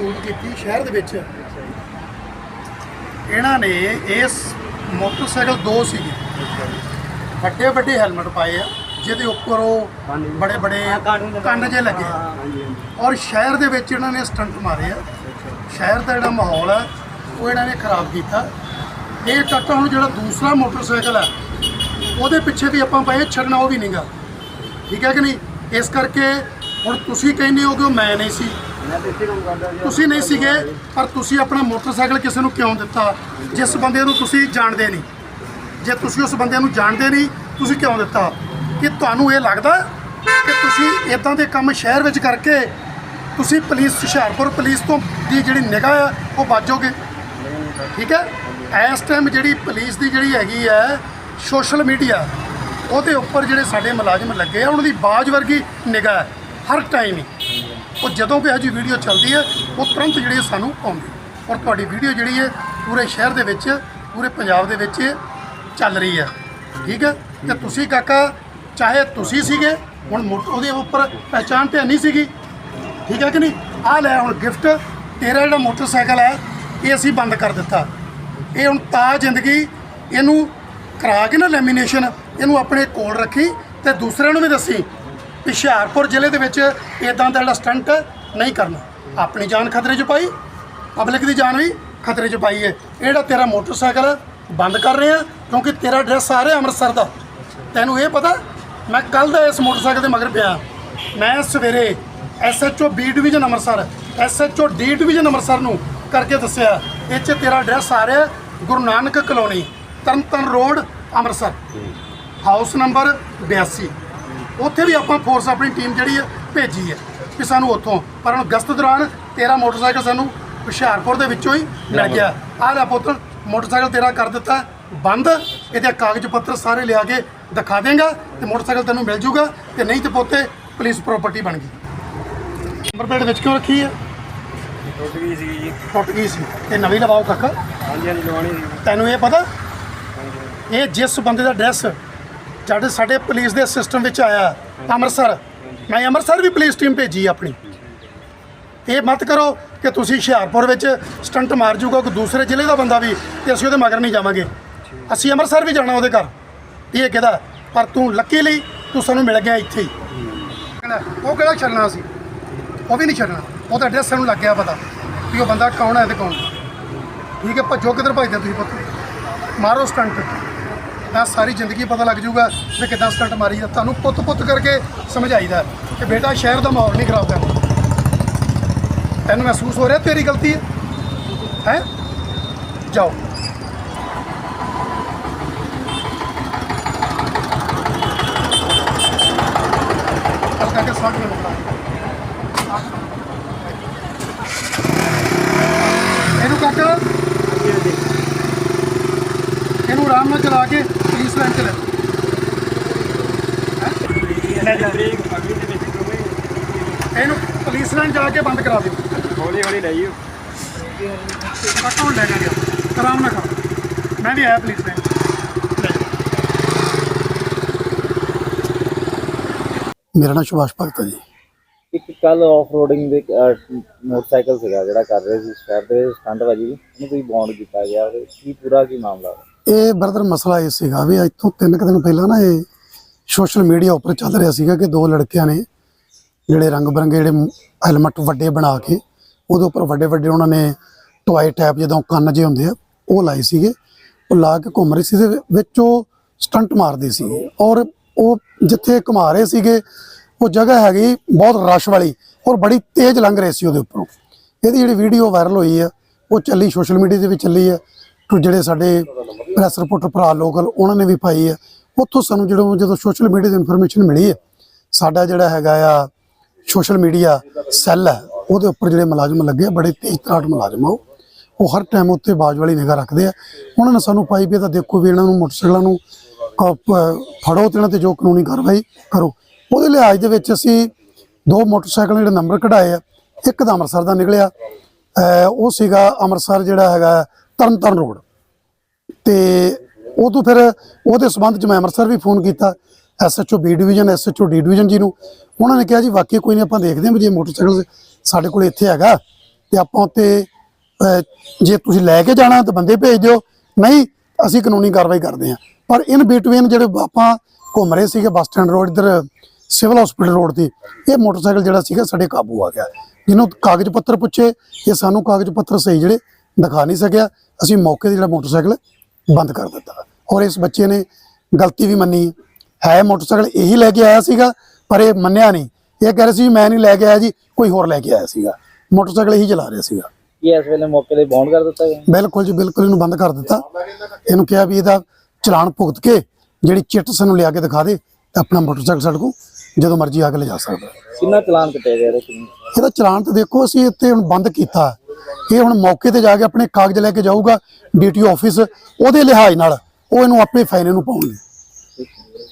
ਵਿੱਚ। ਇਹਨਾਂ ਨੇ ਇਸ ਮੋਟਰਸਾਈਕਲ ਦੋ ਸੀਗੇ। ਵੱਡੇ ਵੱਡੇ ਹੈਲਮਟ ਪਾਏ ਆ ਜਿਹਦੇ ਉੱਪਰ ਉਹ ਬੜੇ ਬੜੇ ਕੰਨ ਜੇ ਲੱਗੇ। ਆ। ਔਰ ਸ਼ਹਿਰ ਦੇ ਵਿੱਚ ਇਹਨਾਂ ਨੇ ਸਟੰਟ ਮਾਰੇ ਆ। ਸ਼ਹਿਰ ਦਾ ਜਿਹੜਾ ਮਾਹੌਲ ਹੈ ਉਹ ਇਹਨਾਂ ਨੇ ਖਰਾਬ ਕੀਤਾ। ਇਹ ਟੱਕਾ ਹੁਣ ਜਿਹੜਾ ਦੂਸਰਾ ਮੋਟਰਸਾਈਕਲ ਹੈ ਉਹਦੇ ਪਿੱਛੇ ਵੀ ਆਪਾਂ ਪਏ ਛੱਡਣਾ ਉਹ ਵੀ ਨਹੀਂਗਾ ਠੀਕ ਹੈ ਕਿ ਨਹੀਂ? ਇਸ ਕਰਕੇ ਹੁਣ ਤੁਸੀਂ ਕਹਿੰਦੇ ਹੋ ਕਿ ਉਹ ਮੈਂ ਨਹੀਂ ਸੀ। ਤੁਸੀਂ ਨਹੀਂ ਸੀਗੇ, ਪਰ ਤੁਸੀਂ ਆਪਣਾ ਮੋਟਰਸਾਈਕਲ ਕਿਸੇ ਨੂੰ ਕਿਉਂ ਦਿੱਤਾ? ਜਿਸ ਬੰਦੇ ਨੂੰ ਤੁਸੀਂ ਜਾਣਦੇ ਨਹੀਂ। ਜੇ ਤੁਸੀਂ ਉਸ ਬੰਦੇ ਨੂੰ ਜਾਣਦੇ ਨਹੀਂ, ਤੁਸੀਂ ਕਿਉਂ ਦਿੱਤਾ? ਕਿ ਤੁਹਾਨੂੰ ਇਹ ਲੱਗਦਾ ਕਿ ਤੁਸੀਂ ਇਦਾਂ ਦੇ ਕੰਮ ਸ਼ਹਿਰ ਵਿੱਚ ਕਰਕੇ ਤੁਸੀਂ ਪੁਲਿਸ, ਹੁਸ਼ਿਆਰਪੁਰ ਪੁਲਿਸ ਤੋਂ ਦੀ ਜਿਹੜੀ ਨਿਗਾਹ ਆ, ਉਹ ਬਾਜੋਗੇ ਠੀਕ ਹੈ? ਇਸ ਟਾਈਮ ਜਿਹੜੀ ਪੁਲਿਸ ਦੀ ਜਿਹੜੀ ਹੈਗੀ ਹੈ ਸੋਸ਼ਲ ਮੀਡੀਆ ਉਹਦੇ ਉੱਪਰ ਜਿਹੜੇ ਸਾਡੇ ਮੁਲਾਜ਼ਮ ਲੱਗੇ ਆ, ਉਹਨਾਂ ਦੀ ਬਾਜ ਵਰਗੀ ਨਿਗਾਹ ਹੈ, ਹਰ ਟਾਈਮ ਹੀ। ਉਹ ਜਦੋਂ ਵੀ ਇਹੋ ਜਿਹੀ ਵੀਡੀਓ ਚੱਲਦੀ ਹੈ, ਉਹ ਤੁਰੰਤ ਜਿਹੜੀ ਸਾਨੂੰ ਆਉਂਦੀ ਔਰ ਤੁਹਾਡੀ ਵੀਡੀਓ ਜਿਹੜੀ ਹੈ, ਪੂਰੇ ਸ਼ਹਿਰ ਦੇ ਵਿੱਚ, ਪੂਰੇ ਪੰਜਾਬ ਦੇ ਵਿੱਚ ਚੱਲ ਰਹੀ ਹੈ। ਠੀਕ ਹੈ? ਤੇ ਤੁਸੀਂ ਕਾਕਾ, ਚਾਹੇ ਤੁਸੀਂ ਸੀਗੇ, ਹੁਣ ਮੋ- ਉਹਦੇ ਉੱਪਰ ਪਹਿਚਾਣ ਤੇ ਨਹੀਂ ਸੀਗੀ। ਠੀਕ ਹੈ ਕਿ ਨਹੀਂ? ਆ ਲੈ ਹੁਣ ਗਿਫਟ ਤੇਰਾ ਜਿਹੜਾ ਮੋਟਰਸਾਈਕਲ ਹੈ, ਇਹ ਅਸੀਂ ਬੰਦ ਕਰ ਦਿੱਤਾ। ਇਹ ਹੁਣ ਤਾ ਜ਼ਿੰਦਗੀ, ਇਹਨੂੰ ਕਰਾ ਕੇ ਨਾ ਲੈਮੀਨੇਸ਼ਨ ਇਹਨੂੰ ਆਪਣੇ ਕੋਲ ਰੱਖੀ ਤੇ ਦੂਸਰਿਆਂ ਨੂੰ ਵੀ ਦੱਸੀ ਕਿ ਹੁਸ਼ਿਆਰਪੁਰ ਜ਼ਿਲ੍ਹੇ ਦੇ ਵਿੱਚ ਇਦਾਂ ਦਾ ਜਿਹੜਾ ਸਟੰਟ ਨਹੀਂ ਕਰਨਾ। ਆਪਣੀ ਜਾਨ ਖਤਰੇ 'ਚ ਪਾਈ ਪਬਲਿਕ ਦੀ ਜਾਨ ਵੀ ਖਤਰੇ 'ਚ ਪਾਈ ਹੈ। ਜਿਹੜਾ ਤੇਰਾ ਮੋਟਰਸਾਈਕਲ ਬੰਦ ਕਰ ਰਹੇ ਆ ਕਿਉਂਕਿ ਤੇਰਾ ਐਡਰੈਸ ਆ ਰਿਹਾ ਅੰਮ੍ਰਿਤਸਰ ਦਾ। ਤੈਨੂੰ ਇਹ ਪਤਾ ਮੈਂ ਕੱਲ ਦਾ ਇਸ ਮੋਟਰਸਾਈਕਲ ਦੇ ਮਗਰ ਪਿਆ। ਮੈਂ ਸਵੇਰੇ SHO B division Amritsar SHO D division Amritsar ਨੂੰ ਕਰਕੇ ਦੱਸਿਆ ਇਹ 'ਚ ਤੇਰਾ ਐਡਰੈਸ ਆ ਰਿਹਾ Guru Nanak colony Tarn Taran road Amritsar. House number 82 ਉੱਥੇ ਵੀ ਆਪਾਂ ਫੋਰਸ ਆਪਣੀ ਟੀਮ ਜਿਹੜੀ ਹੈ ਭੇਜੀ ਹੈ ਕਿ ਸਾਨੂੰ ਉੱਥੋਂ। ਪਰ ਹੁਣ ਗਸਤ ਦੌਰਾਨ ਤੇਰਾ ਮੋਟਰਸਾਈਕਲ ਸਾਨੂੰ ਹੁਸ਼ਿਆਰਪੁਰ ਦੇ ਵਿੱਚੋਂ ਹੀ ਮਿਲ ਗਿਆ। ਆਹ ਲੈ ਪੁੱਤ ਮੋਟਰਸਾਈਕਲ ਤੇਰਾ ਕਰ ਦਿੱਤਾ ਬੰਦ। ਇਹਦੇ ਕਾਗਜ਼ ਪੱਤਰ ਸਾਰੇ ਲਿਆ ਕੇ ਦਿਖਾ ਦੇਗਾ ਤੇ ਮੋਟਰਸਾਈਕਲ ਤੈਨੂੰ ਮਿਲ ਜੂਗਾ ਤੇ ਨਹੀਂ ਤੇ ਪੋਤੇ ਪੁਲਿਸ ਪ੍ਰਾਪਰਟੀ ਬਣ ਗਈ। ਨੰਬਰ ਪਲੇਟ ਵਿੱਚ ਕਿਉਂ ਰੱਖੀ ਹੈ ਟੁੱਟ ਗਈ ਸੀ ਜੀ। ਟੁੱਟ ਗਈ ਸੀ। ਤੇ ਨਵੀਂ ਲਵਾਓ ਕਾਕਾ। ਹਾਂਜੀ ਹਾਂਜੀ ਲਵਾਉਣੀ ਤੈਨੂੰ ਇਹ ਪਤਾ? ਇਹ ਜਿਸ ਬੰਦੇ ਦਾ ਐਡਰੈਸ ਸਾਡੇ ਸਾਡੇ ਪੁਲਿਸ ਦੇ ਸਿਸਟਮ ਵਿੱਚ ਆਇਆ ਅੰਮ੍ਰਿਤਸਰ। ਮੈਂ ਅੰਮ੍ਰਿਤਸਰ ਵੀ ਪੁਲਿਸ ਟੀਮ ਭੇਜੀ ਆਪਣੀ। ਇਹ ਮਤ ਕਰੋ ਕਿ ਤੁਸੀਂ ਹੁਸ਼ਿਆਰਪੁਰ ਵਿੱਚ ਸਟੰਟ ਮਾਰ ਜੂਗਾ ਕੋਈ ਦੂਸਰੇ ਜ਼ਿਲ੍ਹੇ ਦਾ ਬੰਦਾ ਵੀ ਤੇ ਅਸੀਂ ਉਹਦੇ ਮਗਰ ਨਹੀਂ ਜਾਵਾਂਗੇ। ਅਸੀਂ ਅੰਮ੍ਰਿਤਸਰ ਵੀ ਜਾਣਾ ਉਹਦੇ ਘਰ। ਇਹ ਕਿਹਦਾ ਪਰ ਤੂੰ ਲੱਕੀ ਲਈ ਤੂੰ ਸਾਨੂੰ ਮਿਲ ਗਿਆ ਇੱਥੇ ਹੀ। ਉਹ ਕਿਹੜਾ ਛੱਡਣਾ ਸੀ? ਉਹ ਵੀ ਨਹੀਂ ਛੱਡਣਾ। ਉਹ ਤਾਂ ਐਡਰੈਸ ਸਾਨੂੰ ਲੱਗ ਗਿਆ ਪਤਾ ਵੀ ਉਹ ਬੰਦਾ ਕੌਣ ਹੈ ਤੇ ਕੌਣ। ਠੀਕ ਹੈ, ਭੱਜੋ ਕਿੱਧਰ ਭੱਜਦੇ ਤੁਸੀਂ ਪੁੱਤ? ਮਾਰੋ ਸਟੰਟ ਤਾਂ ਸਾਰੀ ਜ਼ਿੰਦਗੀ ਪਤਾ ਲੱਗ ਜਾਊਗਾ ਵੀ ਕਿੱਦਾਂ ਸਟੰਟ ਮਾਰੀ ਤੁਹਾਨੂੰ ਪੁੱਤ ਪੁੱਤ ਕਰਕੇ ਸਮਝਾਈਦਾ ਕਿ ਬੇਟਾ ਸ਼ਹਿਰ ਦਾ ਮਾਹੌਲ ਨਹੀਂ ਖਰਾਬ ਕਰਨਾ। ਤੈਨੂੰ ਮਹਿਸੂਸ ਹੋ ਰਿਹਾ ਤੇਰੀ ਗਲਤੀ ਹੈ? ਹੈ? ਜਾਓ। ਚੱਲ ਕਰਕੇ ਸਾਥ ਮੈਨੂੰ ਬੁਲਾ ਇਹਨੂੰ ਕਾਕਾ ਇਹਨੂੰ ਆਰਾਮ ਨਾਲ ਚਲਾ ਕੇ ਪੁਲਿਸ ਲਾਈਨ ਚ ਲੈ। ਜਾਓ। ਇਹਨੂੰ ਪੁਲਿਸ ਲਾਈਨ ਜਾ ਕੇ ਬੰਦ ਕਰਾ ਦਿਓ। ਹੌਲੀ ਹੌਲੀ ਲਈਓ ਕਾਕਾ ਹੁਣ ਲੈ ਜਾਣਗੇ ਆਰਾਮ ਨਾਲ ਕਰੋ ਮੈਂ ਵੀ ਆਇਆ ਪੁਲਿਸ ਲਾਈਨ ਲੈ ਜਾਓ। ਮੇਰਾ ਨਾਮ ਸੁਭਾਸ਼ ਭਗਤ ਹੈ ਜੀ। ਇੱਕ ਕੱਲ ਆਫ ਰੋਡਿੰਗ ਦੇ ਮੋਟਰਸਾਈਕਲ ਸੀਗਾ ਜਿਹੜਾ ਕਰ ਰਹੇ ਸੀ ਸ਼ਹਿਰ ਦੇ ਸਟੰਟ ਬਾਜੀ ਦੀ ਉਹਨੂੰ ਕੋਈ ਬੌਂਡ ਕੀਤਾ ਗਿਆ। ਉਹਦੇ ਕੀ ਪੂਰਾ ਕੀ ਮਾਮਲਾ? ਵਾ? ਇਹ ਬਰਦਰ ਮਸਲਾ ਇਹ ਸੀਗਾ ਵੀ ਅੱਜ ਤੋਂ ਤਿੰਨ ਕੁ ਦਿਨ ਪਹਿਲਾਂ ਨਾ ਇਹ ਸੋਸ਼ਲ ਮੀਡੀਆ ਉੱਪਰ ਚੱਲ ਰਿਹਾ ਸੀਗਾ ਕਿ ਦੋ ਲੜਕਿਆਂ ਨੇ ਜਿਹੜੇ ਰੰਗ ਬਰੰਗੇ ਜਿਹੜੇ ਹੈਲਮਟ ਵੱਡੇ ਬਣਾ ਕੇ ਉਹਦੇ ਉੱਪਰ ਵੱਡੇ ਵੱਡੇ ਉਹਨਾਂ ਨੇ ਟੋਏ ਟੈਪ ਜਦੋਂ ਕੰਨ ਜੇ ਹੁੰਦੇ ਆ, ਉਹ ਲਾਏ ਸੀਗੇ। ਉਹ ਲਾ ਕੇ ਘੁੰਮ ਰਹੇ ਸੀ ਤੇ ਵਿੱਚ ਉਹ ਸਟੰਟ ਮਾਰਦੇ ਸੀਗੇ। ਔਰ ਉਹ ਜਿੱਥੇ ਘੁਮਾ ਰਹੇ ਸੀਗੇ, ਉਹ ਜਗ੍ਹਾ ਹੈਗੀ ਬਹੁਤ ਰਸ਼ ਵਾਲੀ ਔਰ ਬੜੀ ਤੇਜ਼ ਲੰਘ ਰਹੇ ਸੀ ਉਹਦੇ ਉੱਪਰੋਂ। ਇਹਦੀ ਜਿਹੜੀ ਵੀਡੀਓ ਵਾਇਰਲ ਹੋਈ ਆ, ਉਹ ਚੱਲੀ ਸੋਸ਼ਲ ਮੀਡੀਆ ਦੇ ਵਿੱਚ ਚੱਲੀ ਆ। ਜਿਹੜੇ ਸਾਡੇ ਪ੍ਰੈਸ ਰਿਪੋਰਟਰ ਭਰਾ ਲੋਕਲ ਉਹਨਾਂ ਨੇ ਵੀ ਪਾਈ ਹੈ ਉੱਥੋਂ ਸਾਨੂੰ ਜਦੋਂ ਜਦੋਂ ਸੋਸ਼ਲ ਮੀਡੀਆ ਦੀ ਇਨਫੋਰਮੇਸ਼ਨ ਮਿਲੀ ਹੈ ਸਾਡਾ ਜਿਹੜਾ ਹੈਗਾ ਆ ਸੋਸ਼ਲ ਮੀਡੀਆ ਸੈੱਲ ਹੈ ਉਹਦੇ ਉੱਪਰ ਜਿਹੜੇ ਮੁਲਾਜ਼ਮ ਲੱਗੇ ਆ, ਬੜੇ ਤੇਜ਼ ਤਰਾਟ ਮੁਲਾਜ਼ਮ ਆ ਉਹ। ਹਰ ਟਾਈਮ ਉੱਤੇ ਬਾਜ ਵਾਲੀ ਨਿਗਾਹ ਰੱਖਦੇ ਆ। ਉਹਨਾਂ ਨੇ ਸਾਨੂੰ ਪਾਈ ਵੀ ਇਹ ਤਾਂ ਦੇਖੋ ਵੀ ਇਹਨਾਂ ਨੂੰ ਮੋਟਰਸਾਈਕਲਾਂ ਨੂੰ ਫੜੋ ਤੇ ਇਹਨਾਂ ਤੇ ਜੋ ਕਾਨੂੰਨੀ ਕਾਰਵਾਈ ਕਰੋ। ਉਹਦੇ ਲਿਹਾਜ਼ ਦੇ ਵਿੱਚ ਅਸੀਂ ਦੋ ਮੋਟਰਸਾਈਕਲ ਜਿਹੜੇ ਨੰਬਰ ਕਢਾਏ ਆ ਇੱਕ ਤਾਂ ਅੰਮ੍ਰਿਤਸਰ ਦਾ ਨਿਕਲਿਆ। ਉਹ ਸੀਗਾ ਅੰਮ੍ਰਿਤਸਰ ਜਿਹੜਾ ਹੈਗਾ ਤਰਨਤਾਰਨ ਰੋਡ। ਤੇ ਉਹ ਤੋਂ ਫਿਰ ਉਹਦੇ ਸਬੰਧ ਚ ਮੈਂ ਅੰਮ੍ਰਿਤਸਰ ਵੀ ਫੋਨ ਕੀਤਾ SHO B division SHO D division ji ਨੂੰ। ਉਹਨਾਂ ਨੇ ਕਿਹਾ ਜੀ, ਵਾਕਈ ਕੋਈ ਨਹੀਂ, ਆਪਾਂ ਦੇਖਦੇ ਹਾਂ ਵੀ ਜੇ ਮੋਟਰਸਾਈਕਲ ਸਾਡੇ ਕੋਲ ਇੱਥੇ ਹੈਗਾ ਤੇ ਆਪਾਂ ਉੱਤੇ ਜੇ ਤੁਸੀਂ ਲੈ ਕੇ ਜਾਣਾ ਤਾਂ ਬੰਦੇ ਭੇਜ ਦਿਓ। ਨਹੀਂ, ਅਸੀਂ ਕਾਨੂੰਨੀ ਕਾਰਵਾਈ ਕਰਦੇ ਹਾਂ। ਪਰ ਇਨ ਬਿਟਵੀਨ ਜਿਹੜੇ ਆਪਾਂ ਘੁੰਮ ਰਹੇ ਸੀਗੇ ਬੱਸ ਸਟੈਂਡ ਰੋਡ, ਇੱਧਰ ਸਿਵਲ ਹਸਪੀਟਲ ਰੋਡ ਤੇ, ਇਹ ਮੋਟਰਸਾਈਕਲ ਜਿਹੜਾ ਸੀਗਾ ਸਾਡੇ ਕਾਬੂ ਆ ਗਿਆ। ਜਿਹਨੂੰ ਕਾਗਜ਼ ਪੱਤਰ ਪੁੱਛੇ, ਇਹ ਸਾਨੂੰ ਕਾਗਜ਼ ਪੱਤਰ ਸਹੀ ਜਿਹੜੇ ਦਿਖਾ ਨਹੀਂ ਸਕਿਆ। ਅਸੀਂ ਮੌਕੇ ਤੇ ਜਿਹੜਾ ਮੋਟਰਸਾਈਕਲ ਬੰਦ ਕਰ ਦਿੱਤਾ। ਔਰ ਇਸ ਬੱਚੇ ਨੇ ਗਲਤੀ ਵੀ ਮੰਨੀ। ਹੈ ਮੋਟਰਸਾਈਕਲ ਇਹੀ ਲੈ ਕੇ ਆਇਆ ਸੀਗਾ ਪਰ ਇਹ ਮੰਨਿਆ ਨਹੀਂ। ਇਹ ਕਹਿ ਰਿਹਾ ਸੀ ਮੈਂ ਨਹੀਂ ਲੈ ਕੇ ਆਇਆ ਜੀ ਕੋਈ ਹੋਰ ਲੈ ਕੇ ਆਇਆ ਸੀਗਾ। ਮੋਟਰਸਾਈਕਲ ਇਹੀ ਚਲਾ ਰਿਹਾ ਸੀਗਾ। ਕੀ ਇਸ ਵੇਲੇ ਮੌਕੇ ਤੇ ਬੌਂਡ ਕਰ ਦਿੱਤਾ ਗਿਆ? ਬਿਲਕੁਲ ਜੀ ਬਿਲਕੁਲ ਇਹਨੂੰ ਬੰਦ ਕਰ ਦਿੱਤਾ। ਇਹਨੂੰ ਕਿਹਾ ਵੀ ਇਹਦਾ ਚਲਾਨ ਭੁਗਤ ਕੇ ਜਿਹੜੀ ਚਿੱਟ ਸਾਨੂੰ ਲਿਆ ਕੇ ਦਿਖਾ ਦੇ ਤੇ ਆਪਣਾ ਮੋਟਰਸਾਈਕਲ ਸਾਡੇ ਕੋਲ ਜਦੋਂ ਮਰਜ਼ੀ ਆ ਕੇ ਲਿਜਾ ਸਕਦਾ। ਕਿੰਨਾ ਚਲਾਨ ਕੱਟਿਆ ਗਿਆ ਇਹਦਾ? ਚਲਾਨ ਤਾਂ ਦੇਖੋ ਅਸੀਂ ਇੱਥੇ ਹੁਣ ਬੰਦ ਕੀਤਾ। ਇਹ ਹੁਣ ਮੌਕੇ ਤੇ ਜਾ ਕੇ ਆਪਣੇ ਕਾਗਜ਼ ਲੈ ਕੇ ਜਾਊਗਾ ਡੀਟੀਓ ਆਫਿਸ ਉਹਦੇ ਲਿਹਾਜ਼ ਨਾਲ ਉਹ ਇਹਨੂੰ ਆਪੇ ਫਾਈਨ ਨੂੰ ਪਾਉਣਗੇ।